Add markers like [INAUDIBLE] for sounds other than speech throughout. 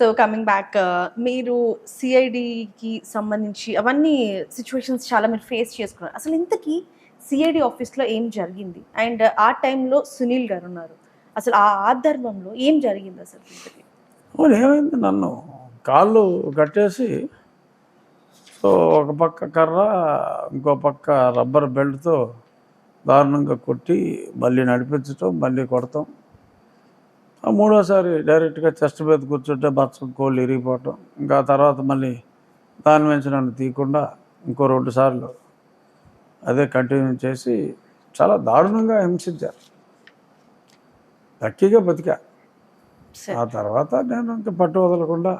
So coming back మీరు సిఐడికి సంబంధించి అవన్నీ సిచ్యువేషన్స్ చాలా మీరు ఫేస్ చేసుకున్నారు. అసలు ఇంతకీ సిఐడి ఆఫీస్లో ఏం జరిగింది? అండ్ ఆ టైంలో సునీల్ గారు ఉన్నారు. అసలు ఆ ఆధర్మంలో ఏం జరిగింది అసలు ఇంతకీ? ఏమైంది నన్ను? కాళ్ళు కట్టేసి సో ఒక పక్క కర్ర ఇంకో పక్క రబ్బర్ బెల్ట్తో దారుణంగా కొట్టి మళ్ళీ నడిపించటం మళ్ళీ కొడతాం. మూడోసారి డైరెక్ట్గా చెస్ట్ మీద కూర్చుంటే బచ్చం కోళ్ళు ఇరిగిపోవటం ఇంకా తర్వాత మళ్ళీ దాని నుంచి నన్ను తీయకుండా ఇంకో రెండు సార్లు అదే కంటిన్యూ చేసి చాలా దారుణంగా హింసించారు. లక్కీగా బతికా. ఆ తర్వాత నేను ఇంకా పట్టు వదలకుండా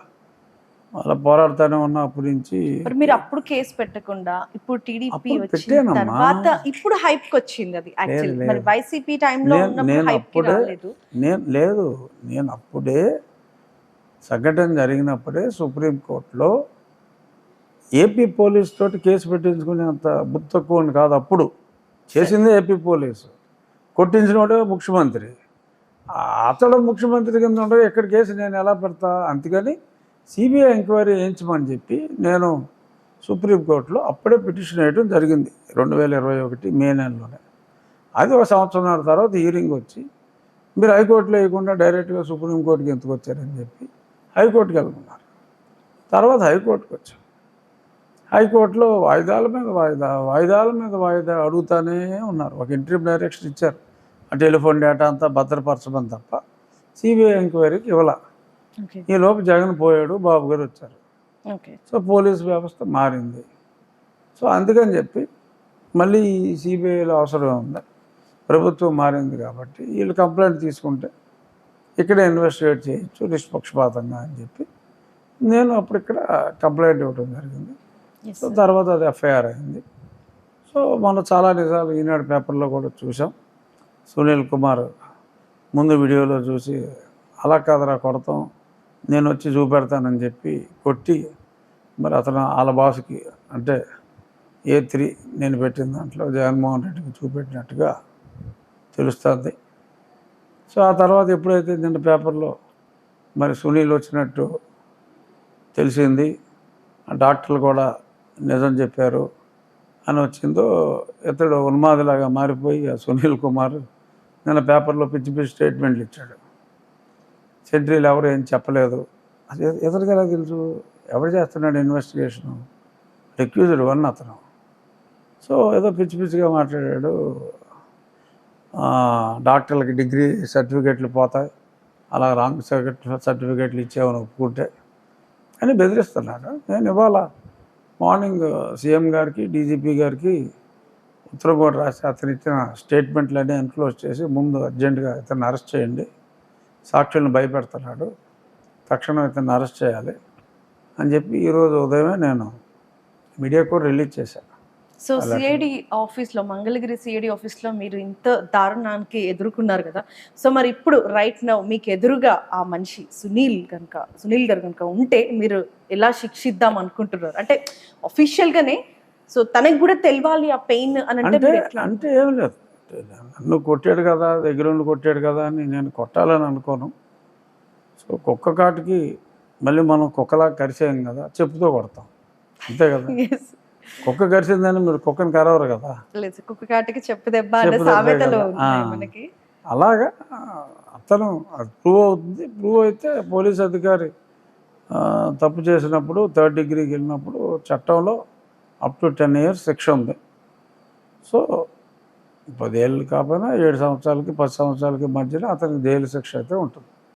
అలా పోరాడుతూనే ఉన్నా అప్పటి నుంచి. మరి అప్పుడు కేసు పెట్టకుండా ఇప్పుడు టీడీపీ వచ్చిన. తర్వాత ఇప్పుడు హైప్కి వచ్చింది అది యాక్చువల్లీ లేదు. మరి వైసీపీ టైంలో నేను- ఉన్నప్పుడు నేను హైప్కి అప్పుడే- రాలేదు. నేను లేదు నేను అప్పుడే సంఘటన జరిగినప్పుడే సుప్రీంకోర్టులో ఏపీ పోలీస్ తోటి కేసు పెట్టించుకునేంత బుద్ధి తక్కువ కాదు అప్పుడు. చేసిందే ఏపీ పోలీసు. కొట్టించినోడే ముఖ్యమంత్రి. అతడు ముఖ్యమంత్రి కింద ఉండగా ఎక్కడ కేసు నేను ఎలా పెడతా? అందుకని సిబిఐ ఎంక్వైరీ వేయించమని చెప్పి నేను సుప్రీంకోర్టులో అప్పుడే పిటిషన్ వేయడం జరిగింది రెండు వేల ఇరవై ఒకటి మే నెలలోనే. అది ఒక సంవత్సరంన్నర తర్వాత హీరింగ్ వచ్చి మీరు హైకోర్టులో వేయకుండా డైరెక్ట్గా సుప్రీంకోర్టుకి ఎందుకు వచ్చారని చెప్పి హైకోర్టుకి వెళ్ళమన్నారు. తర్వాత హైకోర్టుకి వచ్చాం. హైకోర్టులో వాయిదాల మీద వాయిదా వాయిదాల మీద వాయిదా అడుగుతానే ఉన్నారు. ఒక ఇంటర్వ్యూ డైరెక్షన్ ఇచ్చారు. ఆ టెలిఫోన్ డేటా అంతా భద్రపరచమని తప్ప సిబిఐ ఎంక్వైరీకి ఇవ్వలే. ఈ లోపు జగన్ పోయాడు బాబు గారు వచ్చారు. ఓకే సో పోలీస్ వ్యవస్థ మారింది. సో అందుకని చెప్పి మళ్ళీ సిబిఐలో అవసరం ఉంది. ప్రభుత్వం మారింది కాబట్టి వీళ్ళు కంప్లైంట్ తీసుకుంటే ఇక్కడే ఇన్వెస్టిగేట్ చేయొచ్చు నిష్పక్షపాతంగా అని చెప్పి నేను అప్పుడు ఇక్కడ కంప్లైంట్ ఇవ్వడం జరిగింది. సో. తర్వాత అది ఎఫ్ఐఆర్ అయింది. సో మనం చాలా నిజాలు ఈనాడు పేపర్లో కూడా చూసాం సునీల్ కుమార్ ముందు వీడియోలో చూసి అలా కాదరా కొడతాం నేను వచ్చి చూపెడతానని చెప్పి కొట్టి మరి అతను వాళ్ళ బాస్కి అంటే ఏ త్రీ నేను పెట్టిన దాంట్లో జగన్మోహన్ రెడ్డికి చూపెట్టినట్టుగా తెలుస్తుంది. సో ఆ తర్వాత ఎప్పుడైతే నిన్న పేపర్లో మరి సునీల్ వచ్చినట్టు తెలిసింది ఆ డాక్టర్లు కూడా నిజం చెప్పారు అని వచ్చిందో ఇతడు ఉన్మాదిలాగా మారిపోయి ఆ సునీల్ కుమార్ నిన్న పేపర్లో పిచ్చి పిచ్చి స్టేట్మెంట్లు ఇచ్చాడు. సెంట్రీలు ఎవరు ఏం చెప్పలేదు. అది ఎతడికి ఎలా తెలుసు? ఎవరు చేస్తున్నాడు ఇన్వెస్టిగేషను రిక్యూజ్డ్ వన్ అతను. సో ఏదో పిచ్చి పిచ్చిగా మాట్లాడాడు. డాక్టర్లకి డిగ్రీ సర్టిఫికేట్లు పోతాయి. అలా రాంగ్ సర్టిఫికేట్ సర్టిఫికేట్లు ఇచ్చామని ఒప్పుకుంటే. అని బెదిరిస్తున్నాడు. నేను ఇవాళ మార్నింగ్ సీఎం గారికి డీజీపీ గారికి ఉత్తరం కూడా రాసి అతను ఇచ్చిన స్టేట్మెంట్లన్నీ ఎన్క్లోజ్ చేసి ముందు అర్జెంటుగా ఇతను అరెస్ట్ చేయండి. సాక్షులను భయపెడుతున్నాడు. తక్షణం ఇతన్ని అరెస్ట్ చేయాలి అని చెప్పి ఈరోజు ఉదయమే నేను మీడియా కూడా రిలీజ్ చేశాను సో సిఐడి ఆఫీస్లో మంగళగిరి సిఐడి ఆఫీస్లో మీరు ఇంత దారుణానికి ఎదుర్కొన్నారు కదా. సో మరి ఇప్పుడు రైట్ నౌ మీకు ఎదురుగా ఆ మనిషి సునీల్ కనుక సునీల్ గారు కనుక ఉంటే మీరు ఎలా శిక్షిద్దాం అనుకుంటున్నారు? అంటే అఫీషియల్గానే సో తనకి కూడా తెలియాలి ఆ పెయిన్ అని అంటే అంటే ఏం లేదు. నన్ను కొట్టాడు కదా దగ్గర ఉండి కొట్టాడు కదా అని నేను కొట్టాలని అనుకోను. సో కుక్క కాటుకి మళ్ళీ మనం కుక్కలా కరిసేయం కదా చెప్పుతో కొడతాం. అంతే కదా. [LAUGHS] కుక్క కరిసిందని మీరు కుక్కని కరవరు కదా? కుక్క కాటికి చెప్పు దెబ్బ అలాగా అతను అది ప్రూవ్ అవుతుంది. ప్రూవ్ అయితే పోలీస్ అధికారి తప్పు చేసినప్పుడు థర్డ్ డిగ్రీకి వెళ్ళినప్పుడు చట్టంలో అప్ టు టెన్ ఇయర్స్ శిక్ష ఉంది. సో పదేళ్ళు కాకపోయినా ఏడు సంవత్సరాలకి పది సంవత్సరాలకి మధ్యలో అతనికి జైలు శిక్ష అయితే ఉంటుంది.